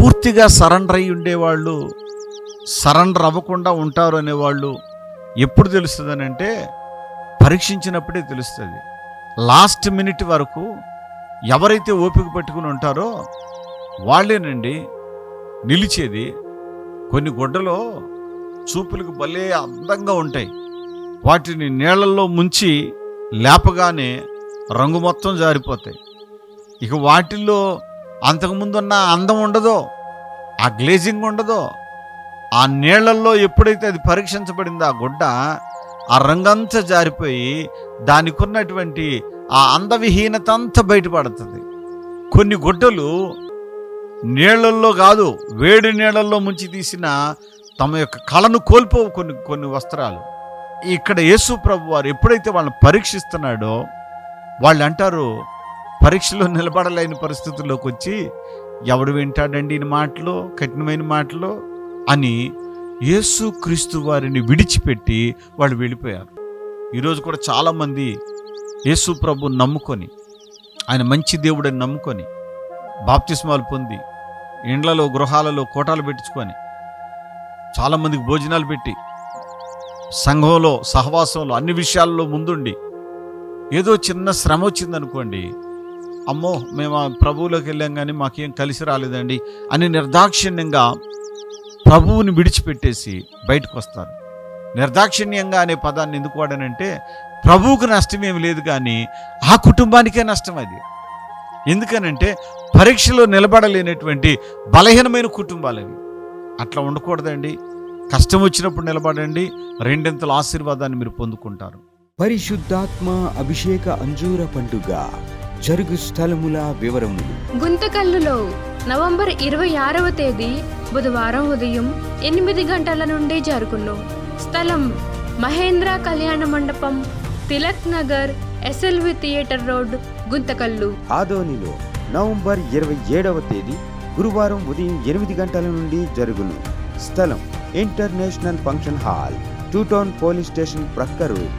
పూర్తిగా సరెండర్ అయి ఉండేవాళ్ళు సరెండర్ అవ్వకుండా ఉంటారు అనేవాళ్ళు ఎప్పుడు తెలుస్తుంది అంటే పరీక్షించినప్పుడే తెలుస్తుంది. లాస్ట్ మినిట్ వరకు ఎవరైతే ఓపిక పట్టుకుని ఉంటారో వాళ్ళేనండి నిలిచేది. కొన్ని గుడ్డలో చూపులకు భలే అందంగా ఉంటాయి. వాటిని నీళ్ళల్లో ముంచి లేపగానే రంగు మొత్తం జారిపోతాయి. ఇక వాటిల్లో అంతకుముందున్న అందం ఉండదో ఆ గ్లేజింగ్ ఉండదో ఆ నీళ్ళల్లో ఎప్పుడైతే అది పరీక్షించబడిందో ఆ గుడ్డ ఆ రంగంతా జారిపోయి దానికి ఉన్నటువంటి ఆ అందవిహీనత అంతా బయటపడుతుంది. కొన్ని గుడ్డలు నీళ్ళల్లో కాదు వేడి నీళ్ళల్లో ముంచి తీసిన తమ యొక్క కళను కోల్పోవు కొన్ని కొన్ని వస్త్రాలు. ఇక్కడ యేసు ప్రభు వారు ఎప్పుడైతే వాళ్ళని పరీక్షిస్తున్నాడో వాళ్ళు అంటారు పరీక్షలో నిలబడలేని పరిస్థితుల్లోకి వచ్చి ఎవడు వింటాడండి ఈ మాటలు? కఠినమైన మాటలు? అని యేసు క్రీస్తు వారిని విడిచిపెట్టి వాళ్ళు వెళ్ళిపోయారు. ఈరోజు కూడా చాలామంది యేసు ప్రభు నమ్ముకొని ఆయన మంచి దేవుడని నమ్ముకొని బాప్తిస్మాలు పొంది ఇండ్లలో గృహాలలో కోటాలు పెట్టించుకొని చాలామందికి భోజనాలు పెట్టి సంఘంలో సహవాసంలో అన్ని విషయాల్లో ముందుండి ఏదో చిన్న శ్రమ వచ్చిందనుకోండి అమ్మో మేము ప్రభువులోకి వెళ్ళాం కానీ మాకేం కలిసి రాలేదండి అని నిర్దాక్షిణ్యంగా ప్రభువుని విడిచిపెట్టేసి బయటకు వస్తారు. నిర్దాక్షిణ్యంగా అనే పదాన్ని ఎందుకు వాడానంటే ప్రభువుకు నష్టం ఏమి లేదు కానీ ఆ కుటుంబానికే నష్టం అది. ఎందుకనంటే పరీక్షలో నిలబడలేనటువంటి బలహీనమైన కుటుంబాలు అవి. అట్లా ఉండకూడదండి. కష్టం వచ్చినప్పుడు నిలబడండి. రెండింతల ఆశీర్వాదాన్ని మీరు పొందుకుంటారు. పరిశుద్ధాత్మ అభిషేక అంజూర పండుగ. జరుగు స్థలముల వివరములు. గుంతకల్లులో నవంబర్ ఇరవై ఆరవ తేదీ బుధవారం ఉదయం ఎనిమిది గంటల నుండి జరుగును. స్థలం Mahendra Kalyana Mandapam Tilak Nagar SLV theatre road Guntakal. ఆదోనిలో నవంబర్ ఇరవై ఏడవ తేదీ గురువారం ఉదయం ఎనిమిది గంటల నుండి జరుగును. స్థలం international function hall two town police station ప్రక్క రోడ్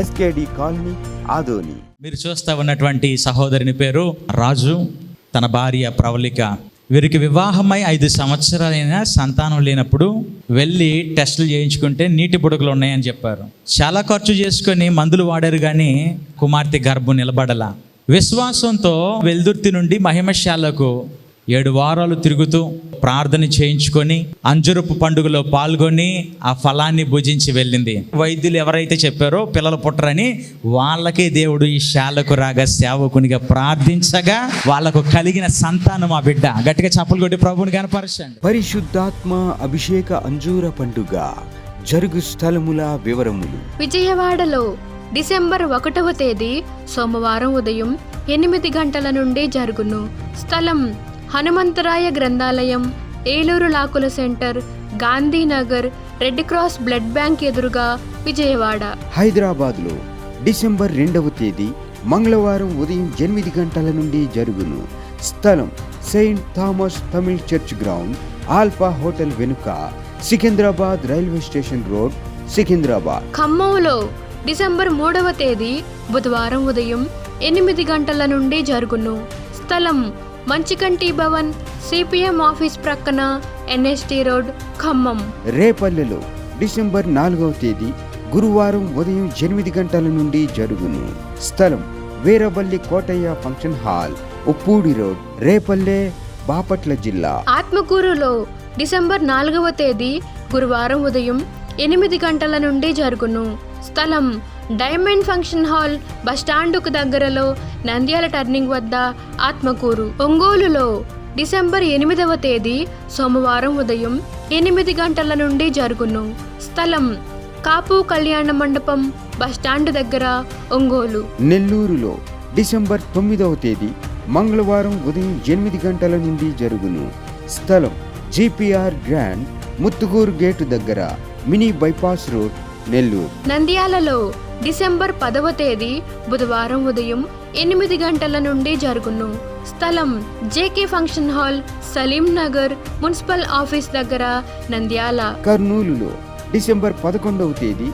ఎస్కేడి కాలనీ ఆదోని. మీరు చూస్తా ఉన్నటువంటి సహోదరుని పేరు రాజు. తన భార్య ప్రవళిక. వీరికి వివాహమై ఐదు సంవత్సరాలైన సంతానం లేనప్పుడు వెళ్ళి టెస్టులు చేయించుకుంటే నీటి బుడకలు ఉన్నాయని చెప్పారు. చాలా ఖర్చు చేసుకొని మందులు వాడారు కానీ కుమార్తె గర్భం నిలబడలా. విశ్వాసంతో వెల్దుర్తి నుండి మహిమశాలకు ఏడు వారాలు తిరుగుతూ ప్రార్థన చేయించుకొని అంజురపు పండుగలో పాల్గొని ఆ ఫలాన్ని భుజించి వెళ్ళింది. వైద్యులు ఎవరైతే చెప్పారో పిల్లలు పుట్టరని వాళ్ళకే దేవుడు ఈ శాలకు రాగా సేవకునిగా ప్రార్థించగా వాళ్ళకు కలిగిన సంతానం ఆ బిడ్డ. గట్టిగా చప్పలు కొట్టి ప్రభుని కనపరచండి పరిశుద్ధాత్మ అభిషేక అంజూర పండుగ జరుగు స్థలముల వివరములు. విజయవాడలో డిసెంబర్ ఒకటవ తేదీ సోమవారం ఉదయం ఎనిమిది గంటల నుండి జరుగును. స్థలం హనుమంతరాయ గ్రంథాలయం Eluru లాకుల centre Gandhinagar red cross blood bank ఎదురుగా విజయవాడ. హైదరాబాద్లో డిసెంబర్ రెండవ తేదీ మంగళవారం ఉదయం ఎనిమిది గంటల నుండి జరుగును. స్థలం saint Thomas Tamil church ground Alpha hotel వెనుక Secunderabad railway station road Secunderabad. ఖమ్మంలో డిసెంబర్ మూడవ తేదీ బుధవారం ఉదయం ఎనిమిది గంటల నుండి జరుగును. స్థలం మంచికంటి భవన్ సిపిఎం ఆఫీస్ ప్రక్కన ఎన్ఎస్టి రోడ్ ఖమ్మం. రేపల్లెలో డిసెంబర్ నాలుగవ తేదీ గురువారం ఉదయం ఎనిమిది గంటల నుండి జరుగును. స్థలం Veeravalli Kotaiah function hall Uppudi road Repalle Bapatla జిల్లా. ఆత్మకూరులో డిసెంబర్ నాలుగవ తేదీ గురువారం ఉదయం ఎనిమిది గంటల నుండి జరుగును. స్థలం డైమండ్ ఫంక్షన్ హాల్ బస్టాండుకు దగ్గరలో నంద్యాల టర్నింగ్ వద్ద ఆత్మకూరు. ఒంగోలులో డిసెంబర్ ఎనిమిదవ తేదీ సోమవారం ఉదయం ఎనిమిది గంటల నుండి జరుగును. స్థలం కాపు కళ్యాణ మండపం బస్టాండ్ దగ్గర ఒంగోలు. నెల్లూరులో డిసెంబర్ తొమ్మిదవ తేదీ మంగళవారం ఉదయం ఎనిమిది గంటల నుండి జరుగును. స్థలం జిపిఆర్ గ్రాండ్ ముత్తుగూరు గేటు దగ్గర మినీ బైపాస్ రోడ్ నెల్లూరు. నంద్యాలలో డిసెంబర్ పదవ తేదీ బుధవారం ఉదయం ఎనిమిది గంటల నుండి జరుగును. స్థలం JK function hall Salim Nagar municipal office దగ్గర నంద్యాల. కర్నూలులో డిసెంబర్ పదకొండవ తేదీ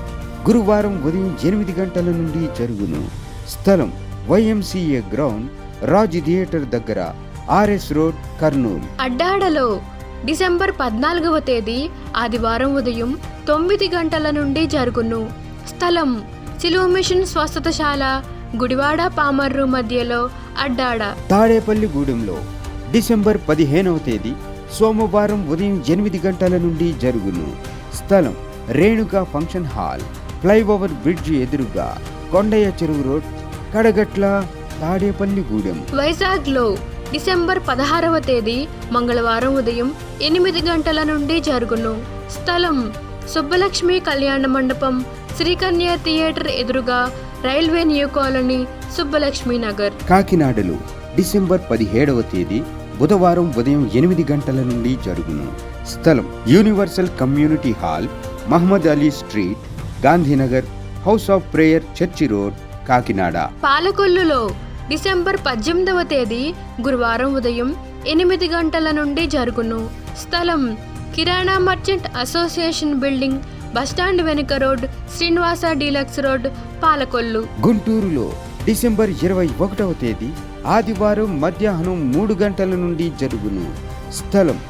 గురువారం ఉదయం ఎనిమిది గంటల నుండి జరుగును. స్థలం వైఎంసీఏ గ్రౌండ్ రాజ్ థియేటర్ దగ్గర ఆర్ఎస్ రోడ్ కర్నూలు. అడ్డాడలో డిసెంబర్ పద్నాలుగవ తేదీ ఆదివారం ఉదయం తొమ్మిది గంటల నుండి జరుగును. స్థలం సిలువ మిషన్ స్వస్థతశాల గుడివాడ పామర్రు మధ్యలో అడ్డాడ. తాడేపల్లి గూడెంలో డిసెంబర్ పదిహేనవ తేదీ సోమవారం ఉదయం ఎనిమిది గంటల నుండి జరుగును. స్థలం Renuka function hall flyover bridge ఎదురుగా కొండయ్య చెరువు రోడ్ కడగట్ల తాడేపల్లి గూడెం. వైజాగ్లో డిసెంబర్ పదహారవ తేదీ మంగళవారం ఉదయం ఎనిమిది గంటల నుండి జరుగును. స్థలం సుబ్బలక్ష్మి కళ్యాణ మండపం శ్రీకన్య థియేటర్ ఎదురుగా railway new colony Subbalakshmi Nagar. కాకినాడలో డిసెంబర్ పదిహేడవ తేదీ బుధవారం ఉదయం ఎనిమిది గంటల నుండి జరుగును. స్థలం universal community hall Mohammed Ali street Gandhinagar house of prayer church road Kakinada. పాలకొల్లులో December పద్దెనిమిదవ తేదీ గురువారం ఉదయం ఎనిమిది గంటల నుండి జరుగును. స్థలం Kirana merchant association building bus stand వెనుక road Srinivasa deluxe road Palakollu. గుంటూరులో డిసెంబర్ ఇరవై ఒకటవ తేదీ ఆదివారం మధ్యాహ్నం మూడు గంటల నుండి జరుగును. స్థలం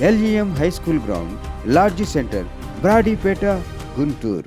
LEM high school ground lodge centre Brodipet Guntur.